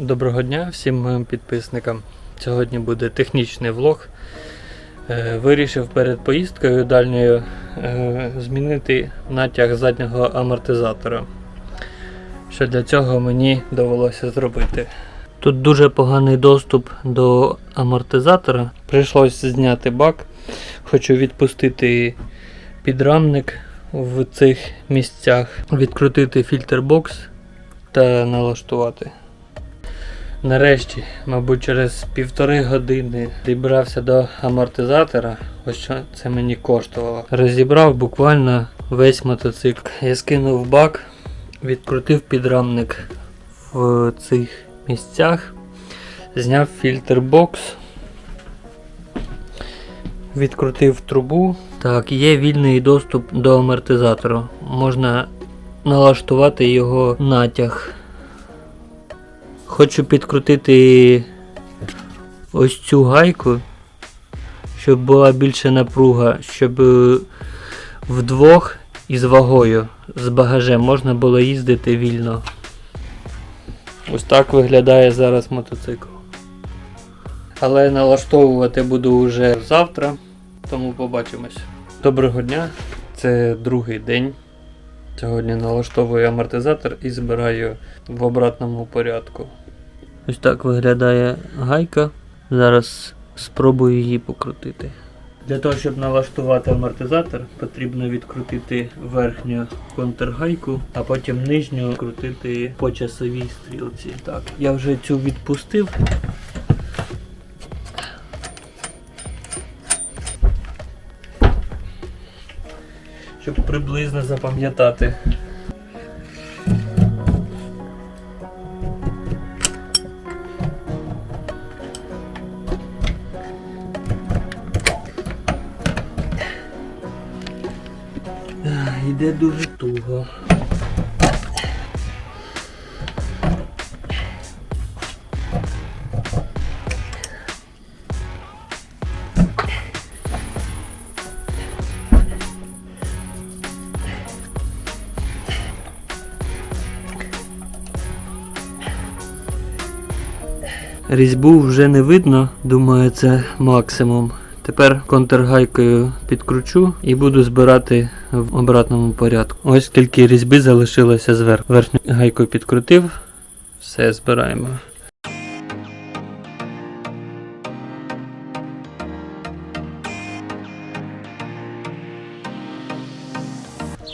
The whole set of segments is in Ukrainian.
Доброго дня всім моїм підписникам. Сьогодні буде технічний влог. Е, Вирішив перед поїздкою дальньою е, змінити натяг заднього амортизатора. Що для цього мені довелося зробити. Тут дуже поганий доступ до амортизатора. Прийшлося зняти бак. Хочу відпустити підрамник в цих місцях, відкрутити фільтрбокс та налаштувати. Нарешті, мабуть, через півтори години дібрався до амортизатора. Ось що це мені коштувало. Розібрав буквально весь мотоцикл. Я скинув бак, відкрутив підрамник в цих місцях, зняв фільтр бокс, відкрутив трубу. Так, є вільний доступ до амортизатору. Можна налаштувати його натяг. Хочу підкрутити ось цю гайку, щоб була більше напруга, щоб е, вдвох із вагою з багажем можна було їздити вільно. Ось так виглядає зараз мотоцикл. Але налаштовувати буду вже завтра, тому побачимось. Доброго дня, це другий день. Сьогодні налаштовую амортизатор і збираю в обратному порядку. Ось так виглядає гайка. Зараз спробую її покрутити. Для того, щоб налаштувати амортизатор, потрібно відкрутити верхню контргайку, а потім нижню крутити по часовій стрілці. Так, я вже цю відпустив. Щоб приблизно запам'ятати. Йде дуже туго. Різьбу вже не видно, думаю, це максимум. Тепер контргайкою підкручу і буду збирати в обратному порядку. Ось тільки різьби залишилося зверху. Верхню гайку підкрутив, все збираємо.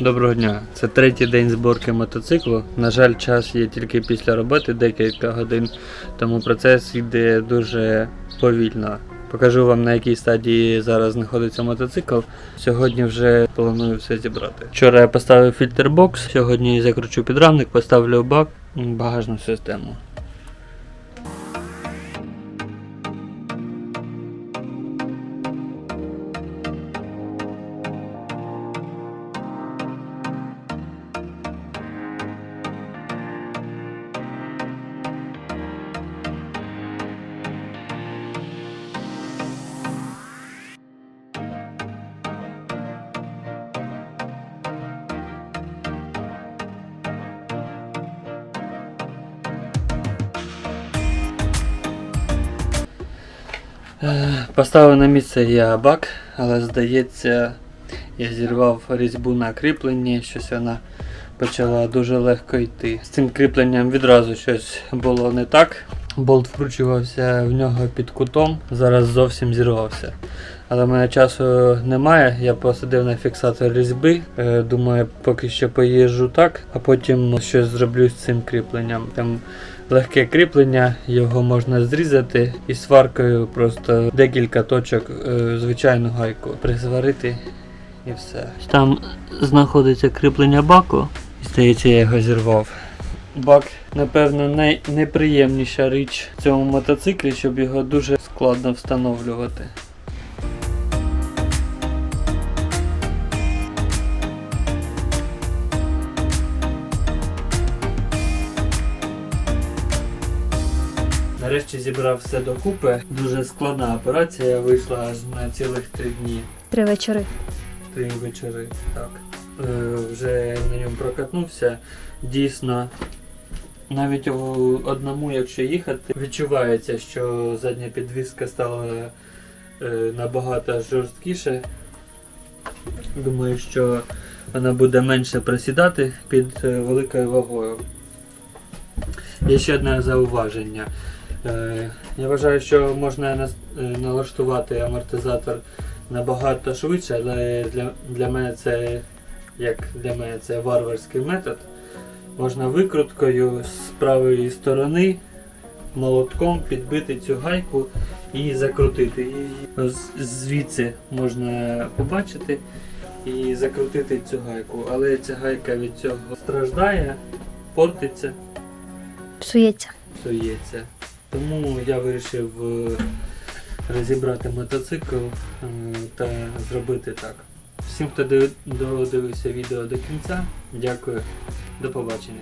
Доброго дня. Це третій день зборки мотоциклу. На жаль, час є тільки після роботи, декілька годин, тому процес йде дуже повільно. Покажу вам на якій стадії зараз знаходиться мотоцикл. Сьогодні вже планую все зібрати. Вчора я поставив фільтрбокс, сьогодні закручу підрамник, поставлю бак, багажну систему. Поставив на місце я бак, але здається, я зірвав різьбу на кріпленні, щось вона почала дуже легко йти. З цим кріпленням відразу щось було не так. Болт вкручувався в нього під кутом, зараз зовсім зірвався. Але в мене часу немає, я посадив на фіксатор різьби. Е, Думаю, поки що поїжджу так, а потім щось зроблю з цим кріпленням. Легке кріплення, його можна зрізати і сваркою просто декілька точок е, звичайну гайку призварити і все. Там знаходиться кріплення баку, і здається, я його зірвав. Бак, напевно, найнеприємніша річ в цьому мотоциклі, щоб його дуже складно встановлювати. Нарешті зібрав все докупи. Дуже складна операція вийшла аж на цілих три дні. Три вечори. Три вечори. Так. Е, вже на ньому прокатнувся. Дійсно навіть в одному, якщо їхати, відчувається, що задня підвіска стала е, набагато жорсткіше. Думаю, що вона буде менше просідати під е, великою вагою. Є ще одне зауваження. Е, Я вважаю, що можна е, налаштувати амортизатор набагато швидше, але для, для мене це як для мене це варварський метод. Можна викруткою з правої сторони молотком підбити цю гайку і закрутити. її. Звідси можна побачити і закрутити цю гайку. Але ця гайка від цього страждає, портиться, Псується. псується. Тому я вирішив е, розібрати мотоцикл е, та зробити так. Всім, хто див- додивився відео до кінця, дякую. До побачення.